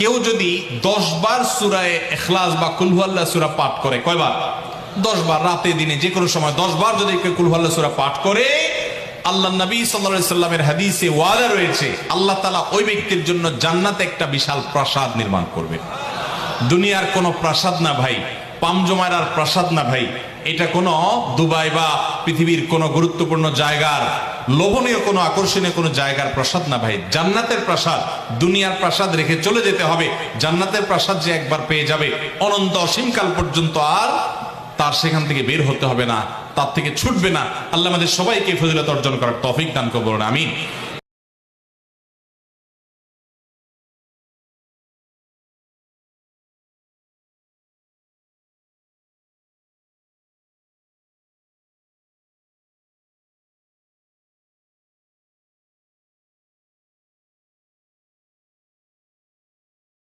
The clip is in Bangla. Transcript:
কেউ যদি দশ বার সুরায় এখলাস বা কুলহাল্লা সুরা পাঠ করে, কয়বার? দশ বার রাতে, দিনে, যে কোনো সময় দশ বার যদি কেউ কুলহুয়াল্লাহ সুরা পাঠ করে, আল্লাহ নবী সাল্লা সাল্লামের হাদিসে ওয়াদা রয়েছে, আল্লাহ তালা ওই ব্যক্তির জন্য জান্নাতে একটা বিশাল প্রাসাদ নির্মাণ করবে। দুনিয়ার কোনো প্রাসাদ না ভাই পামজমার প্রাসাদ না ভাই, এটা কোনো দুবাই বা পৃথিবীর কোনো গুরুত্বপূর্ণ জায়গার, লোভনীয় কোনো, আকর্ষণীয় কোনো জায়গার প্রাসাদ না ভাই। জান্নাতের প্রাসাদ, দুনিয়ার প্রাসাদ রেখে চলে যেতে হবে। জান্নাতের প্রাসাদ যে একবার পেয়ে যাবে, অনন্ত অসীমকাল পর্যন্ত আর তার সেখান থেকে বের হতে হবে না, তার থেকে ছুটবে না। আল্লাহ আমাদের সবাইকে ফজিলত অর্জন করার তফিক দান করব আমিন।